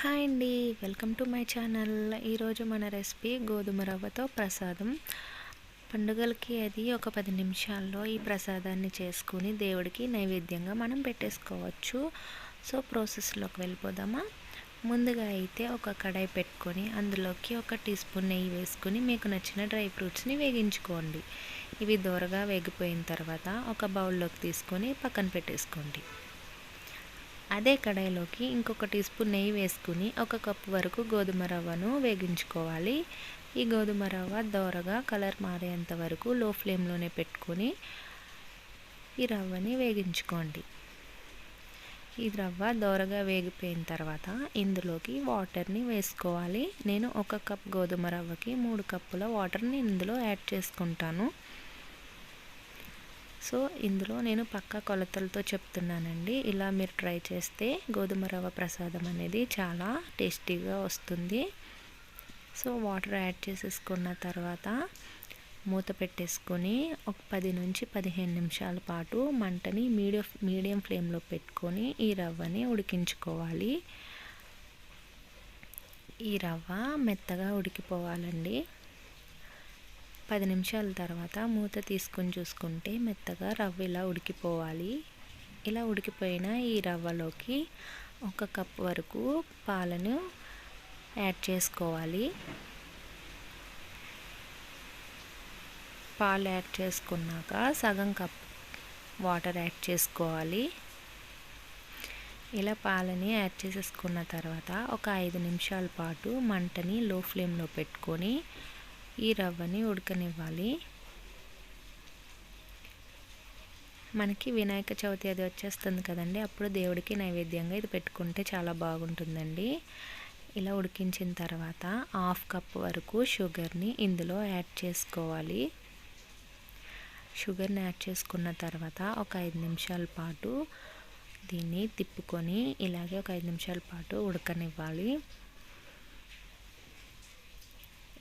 Hi అండి. Welcome to my channel. ఈరోజు మన రెసిపీ గోధుమ రవ్వతో ప్రసాదం. పండుగలకి అది ఒక పది నిమిషాల్లో ఈ ప్రసాదాన్ని చేసుకుని దేవుడికి నైవేద్యంగా మనం పెట్టేసుకోవచ్చు. సో ప్రాసెస్లోకి వెళ్ళిపోదామా? ముందుగా అయితే ఒక కడాయి పెట్టుకొని అందులోకి ఒక టీ స్పూన్ నెయ్యి వేసుకుని మీకు నచ్చిన డ్రై ఫ్రూట్స్ని వేగించుకోండి. ఇవి దూరగా వేగిపోయిన తర్వాత ఒక బౌల్లోకి తీసుకొని పక్కన పెట్టేసుకోండి. అదే కడాయిలోకి ఇంకొక టీ స్పూన్ నెయ్యి వేసుకుని ఒక కప్పు వరకు గోధుమ రవ్వను వేగించుకోవాలి. ఈ గోధుమ రవ్వ దోరగా కలర్ మారేంత వరకు లో ఫ్లేమ్లోనే పెట్టుకొని ఈ రవ్వని వేగించుకోండి. ఈ రవ్వ దోరగా వేగిపోయిన తర్వాత ఇందులోకి వాటర్ని వేసుకోవాలి. నేను ఒక కప్ గోధుమ రవ్వకి మూడు కప్పుల వాటర్ని ఇందులో యాడ్ చేసుకుంటాను. సో ఇందులో నేను పక్క కొలతలతో చెప్తున్నానండి. ఇలా మీరు ట్రై చేస్తే గోధుమ రవ్వ ప్రసాదం అనేది చాలా టేస్టీగా వస్తుంది. సో వాటర్ యాడ్ చేసేసుకున్న తర్వాత మూత పెట్టేసుకొని ఒక పది నుంచి పదిహేను నిమిషాల పాటు మంటని మీడియం మీడియం ఫ్లేమ్లో పెట్టుకొని ఈ రవ్వని ఉడికించుకోవాలి. ఈ రవ్వ మెత్తగా ఉడికిపోవాలండి. పది నిమిషాల తర్వాత మూత తీసుకుని చూసుకుంటే మెత్తగా రవ్వ ఇలా ఉడికిపోవాలి. ఇలా ఉడికిపోయిన ఈ రవ్వలోకి ఒక కప్ వరకు పాలను యాడ్ చేసుకోవాలి. పాలు యాడ్ చేసుకున్నాక సగం కప్ వాటర్ యాడ్ చేసుకోవాలి. ఇలా పాలని యాడ్ చేసేసుకున్న తర్వాత ఒక ఐదు నిమిషాల పాటు మంటని లో ఫ్లేమ్లో పెట్టుకొని ఈ రవ్వని ఉడకనివ్వాలి. మనకి వినాయక చవితి అది వచ్చేస్తుంది కదండి. అప్పుడు దేవుడికి నైవేద్యంగా ఇది పెట్టుకుంటే చాలా బాగుంటుందండి. ఇలా ఉడికించిన తర్వాత హాఫ్ కప్ వరకు షుగర్ని ఇందులో యాడ్ చేసుకోవాలి. షుగర్ని యాడ్ చేసుకున్న తర్వాత ఒక ఐదు నిమిషాల పాటు దీన్ని తిప్పుకొని ఇలాగే ఒక ఐదు నిమిషాల పాటు ఉడకనివ్వాలి.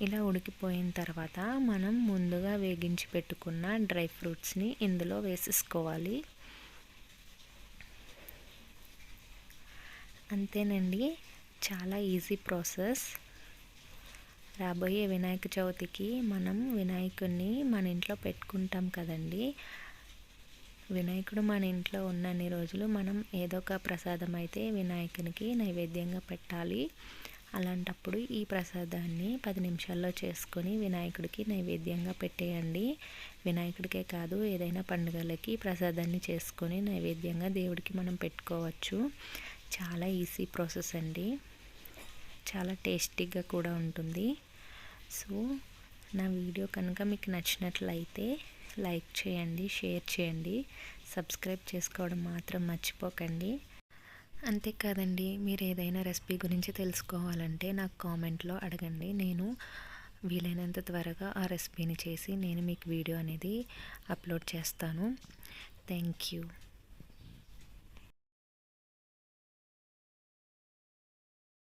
ఇలా ఉడికిపోయిన తర్వాత మనం ముందుగా వేగించి పెట్టుకున్న డ్రై ఫ్రూట్స్ని ఇందులో వేసేసుకోవాలి. అంతేనండి చాలా ఈజీ ప్రాసెస్. రాబోయే వినాయక చవితికి మనం వినాయకుడిని మన ఇంట్లో పెట్టుకుంటాం కదండి. వినాయకుడు మన ఇంట్లో ఉన్నన్ని రోజులు మనం ఏదో ఒక ప్రసాదం అయితే వినాయకునికి నైవేద్యంగా పెట్టాలి. అలాంటప్పుడు ఈ ప్రసాదాన్ని పది నిమిషాల్లో చేసుకొని వినాయకుడికి నైవేద్యంగా పెట్టేయండి. వినాయకుడికే కాదు ఏదైనా పండుగలకి ప్రసాదాన్ని చేసుకొని నైవేద్యంగా దేవుడికి మనం పెట్టుకోవచ్చు. చాలా ఈజీ ప్రాసెస్ అండి. చాలా టేస్టీగా కూడా ఉంటుంది. సో నా వీడియో కనుక మీకు నచ్చినట్లయితే లైక్ చేయండి షేర్ చేయండి. సబ్స్క్రైబ్ చేసుకోవడం మాత్రం మర్చిపోకండి. అంతేకాదండి మీరు ఏదైనా రెసిపీ గురించి తెలుసుకోవాలంటే నాకు కామెంట్లో అడగండి. నేను వీలైనంత త్వరగా ఆ రెసిపీని చేసి నేను మీకు వీడియో అనేది అప్లోడ్ చేస్తాను. Thank you.